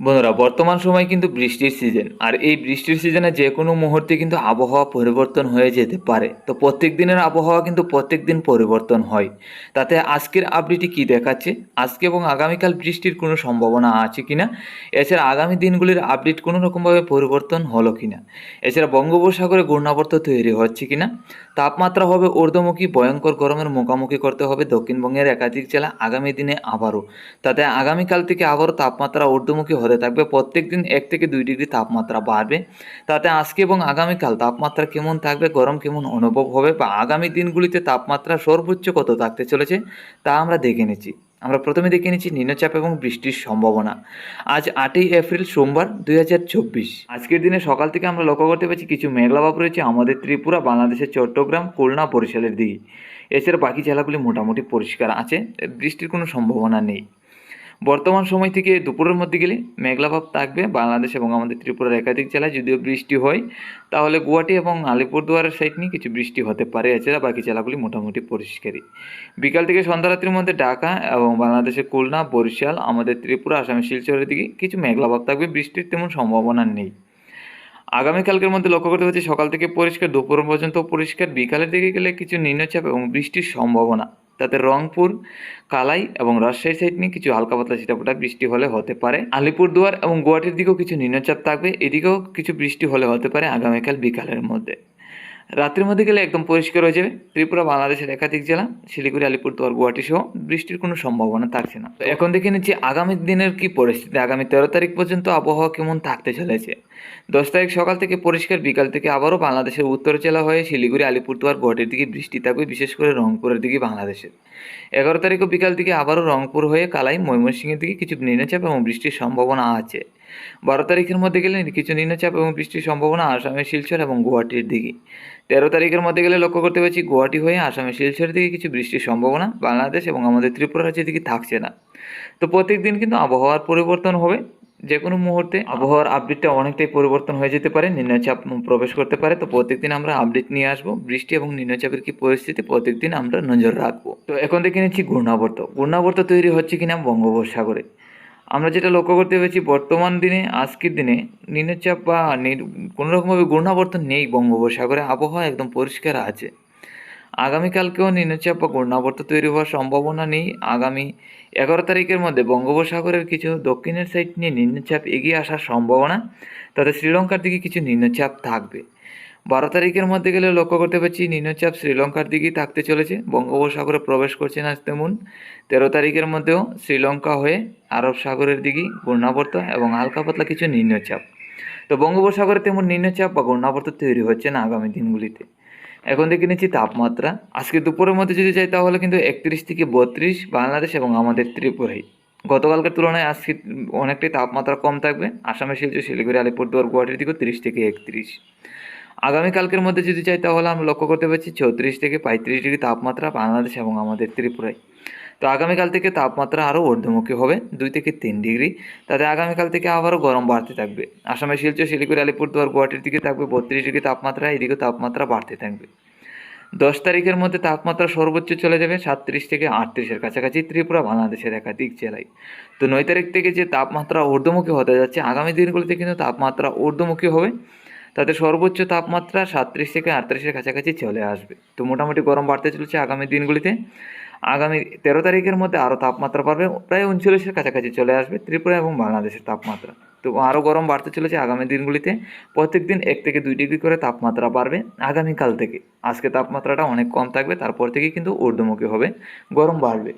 বন্ধুরা, বর্তমান সময় কিন্তু বৃষ্টির সিজন আর এই বৃষ্টির সিজনে যে কোনো মুহূর্তে কিন্তু আবহাওয়া পরিবর্তন হয়ে যেতে পারে। তো প্রত্যেক দিনের আবহাওয়া কিন্তু প্রত্যেক দিন পরিবর্তন হয়। তাতে আজকের আপডেটটি কি দেখাচ্ছে? আজকে এবং আগামীকাল বৃষ্টির কোনো সম্ভাবনা আছে কি না এছাড়া আগামী দিনগুলির আপডেট কোনো রকমভাবে পরিবর্তন হলো কি না এছাড়া বঙ্গোপসাগরে ঘূর্ণাবর্ত তৈরি হচ্ছে কি না তাপমাত্রা হবে ঊর্ধ্বমুখী, ভয়ঙ্কর গরমের মুখোমুখি করতে হবে দক্ষিণবঙ্গের একাধিক জেলা আগামী দিনে আবারও। তাতে আগামীকাল থেকে আবারও তাপমাত্রা ঊর্ধ্বমুখী হতে থাকবে। প্রত্যেক দিন এক থেকে দুই ডিগ্রি তাপমাত্রা বাড়বে। তাতে আজকে এবং আগামীকাল তাপমাত্রা কেমন থাকবে, গরম কেমন অনুভব হবে বা আগামী দিনগুলিতে তাপমাত্রা সর্বোচ্চ কত থাকতে চলেছে, তা আমরা দেখে নিচ্ছি। আমরা প্রথমে দেখে নিচ্ছি নিম্নচাপ এবং বৃষ্টির সম্ভাবনা। আজ আটই এপ্রিল সোমবার দুই হাজার চব্বিশ। আজকের দিনে সকাল থেকে আমরা লক্ষ্য করতে পারছি কিছু মেঘলাভাব রয়েছে আমাদের ত্রিপুরা, বাংলাদেশের চট্টগ্রাম, খুলনা, বরিশালের দিকে এছাড়া বাকি জেলাগুলি মোটামুটি পরিষ্কার আছে, বৃষ্টির কোনো সম্ভাবনা নেই। বর্তমান সময় থেকে দুপুরের মধ্যে গেলে মেঘলাভাব থাকবে। বাংলাদেশ এবং আমাদের ত্রিপুরার একাধিক জেলায় যদিও বৃষ্টি হয়, তাহলে গুয়াহাটি এবং আলিপুরদুয়ারের সাইড নিয়ে কিছু বৃষ্টি হতে পারে। এছাড়া বাকি জেলাগুলি মোটামুটি পরিষ্কারই। বিকাল থেকে সন্ধ্যা রাত্রির মধ্যে ঢাকা এবং বাংলাদেশের খুলনা, বরিশাল, আমাদের ত্রিপুরা, আসামের শিলচরের দিকে কিছু মেঘলাভাব থাকবে। বৃষ্টির তেমন সম্ভাবনা নেই। আগামীকালকের মধ্যে লক্ষ্য করতে পারছি সকাল থেকে পরিষ্কার, দুপুর পর্যন্ত পরিষ্কার। বিকালের দিকে গেলে কিছু নিম্নচাপ এবং বৃষ্টির সম্ভাবনা। তাতে রংপুর, কালাই এবং রাজশাহী সাইড নিয়ে কিছু হালকা পাতলা ছিটাফোটা বৃষ্টি হলে হতে পারে। আলিপুরদুয়ার এবং গুয়াহাটির দিকেও কিছু নিম্নচাপ থাকবে। এদিকেও কিছু বৃষ্টি হলে হতে পারে আগামীকাল বিকালের মধ্যে। রাত্রির মধ্যে গেলে একদম পরিষ্কার হয়ে যাবে। ত্রিপুরা, বাংলাদেশের একাধিক জেলা, শিলিগুড়ি, আলিপুরদুয়ার গুয়াহাটি সহ বৃষ্টির কোনো সম্ভাবনা থাকছে না। এখন দেখে নিচ্ছি আগামী দিনের কি পরিস্থিতি। আগামী তেরো তারিখ পর্যন্ত আবহাওয়া কেমন থাকতে চলেছে? দশ তারিখ সকাল থেকে পরিষ্কার, বিকাল থেকে আবারও বাংলাদেশের উত্তর জেলা হয়ে শিলিগুড়ি, আলিপুরদুয়ার, গুয়াহাটির দিকে বৃষ্টি থাকবে, বিশেষ করে রংপুরের দিকে বাংলাদেশের। এগারো তারিখও বিকাল থেকে আবারও রংপুর হয়ে কালাই, ময়মনসিংহের দিকে কিছু নিম্নচাপ এবং বৃষ্টির সম্ভাবনা আছে। বারো তারিখের মধ্যে গেলে কিছু নিম্নচাপ এবং বৃষ্টির সম্ভাবনা আসামের শিলচর এবং গুয়াহাটির দিকে। তেরো তারিখের মধ্যে গেলে লক্ষ্য করতে পারছি গুয়াহাটি হয়ে আসামের শিলচরের দিকে কিছু বৃষ্টির সম্ভাবনা। বাংলাদেশ এবং আমাদের ত্রিপুরা রাজ্যের দিকে থাকছে না। তো প্রত্যেক দিন কিন্তু আবহাওয়ার পরিবর্তন হবে। যে কোনো মুহূর্তে আবহাওয়ার আপডেটটা অনেকটাই পরিবর্তন হয়ে যেতে পারে, নিম্নচাপ প্রবেশ করতে পারে। তো প্রত্যেকদিন আমরা আপডেট নিয়ে আসব। বৃষ্টি এবং নিম্নচাপের কি পরিস্থিতি প্রত্যেকদিন আমরা নজর রাখব। তো এখন দেখে নিচ্ছি ঘূর্ণাবর্ত। ঘূর্ণাবর্ত তৈরি হচ্ছে কিনা বঙ্গোপসাগরে। আমরা যেটা লক্ষ্য করতে পেরেছি, বর্তমান দিনে, আজকের দিনে নিম্নচাপ বা কোনো রকমভাবে ঘূর্ণাবর্ত নেই বঙ্গোপসাগরে। আবহাওয়া একদম পরিষ্কার আছে। আগামীকালকেও নিম্নচাপ বা ঘূর্ণাবর্ত তৈরি হওয়ার সম্ভাবনা নেই। আগামী এগারো তারিখের মধ্যে বঙ্গোপসাগরের কিছু দক্ষিণের সাইড নিয়ে নিম্নচাপ এগিয়ে আসার সম্ভাবনা। তাতে শ্রীলঙ্কার দিকে কিছু নিম্নচাপ থাকবে। বারো তারিখের মধ্যে গেলে লক্ষ্য করতে পারছি নিম্নচাপ শ্রীলঙ্কার দিকেই থাকতে চলেছে। বঙ্গোপসাগরে প্রবেশ করছে না তেমন। তেরো তারিখের মধ্যেও শ্রীলঙ্কা হয়ে আরব সাগরের দিকেই ঘূর্ণাবর্ত এবং হালকা পাতলা কিছু নিম্নচাপ। তো বঙ্গোপসাগরে তেমন নিম্নচাপ বা ঘূর্ণাবর্ত তৈরি হচ্ছে না আগামী দিনগুলিতে। এখন দেখে নিচ্ছি তাপমাত্রা। আজকে দুপুরের মধ্যে যদি যাই তাহলে কিন্তু একত্রিশ থেকে বত্রিশ বাংলাদেশ এবং আমাদের ত্রিপুরাই। গতকালকের তুলনায় আজকে অনেকটাই তাপমাত্রা কম থাকবে। আসামের শিলচর শিলিগুড়ি আলিপুরদুয়ার গুয়াহাটির দিকেও তিরিশ থেকে একত্রিশ। আগামীকালকের মধ্যে যদি চাই, তাহলে আমরা লক্ষ্য করতে পারছি চৌত্রিশ থেকে পঁয়ত্রিশ ডিগ্রি তাপমাত্রা বাংলাদেশ এবং আমাদের ত্রিপুরায়। তো আগামীকাল থেকে তাপমাত্রা আরও ঊর্ধ্বমুখী হবে, দুই থেকে তিন ডিগ্রি। তাতে আগামীকাল থেকে আবারও গরম বাড়তে থাকবে। আসামের শিলচর, শিলিগুড়ি, আলিপুরদুয়ার, গুয়াহাটির দিকে থাকবে বত্রিশ ডিগ্রি তাপমাত্রা এদিকে তাপমাত্রা বাড়তে থাকবে। দশ তারিখের মধ্যে তাপমাত্রা সর্বোচ্চ চলে যাবে সাতত্রিশ থেকে আটত্রিশের কাছাকাছি ত্রিপুরা, বাংলাদেশের একাধিক জেলায়। তো নয় তারিখ থেকে যে তাপমাত্রা ঊর্ধ্বমুখী হতে যাচ্ছে, আগামী দিনগুলিতে কিন্তু তাপমাত্রা ঊর্ধ্বমুখী হবে। তাতে সর্বোচ্চ তাপমাত্রা সাতত্রিশ থেকে আটত্রিশের কাছাকাছি চলে আসবে। তো মোটামুটি গরম বাড়তে চলেছে আগামী দিনগুলিতে। আগামী তেরো তারিখের মধ্যে আরও তাপমাত্রা বাড়বে। প্রায় উনচল্লিশের কাছাকাছি চলে আসবে ত্রিপুরা এবং বাংলাদেশের তাপমাত্রা। তো আরও গরম বাড়তে চলেছে আগামী দিনগুলিতে। প্রত্যেক দিন এক থেকে দুই ডিগ্রি করে তাপমাত্রা বাড়বে আগামীকাল থেকে। আজকে তাপমাত্রাটা অনেক কম থাকবে, তারপর থেকে কিন্তু ঊর্ধ্বমুখী হবে। গরম বাড়বে।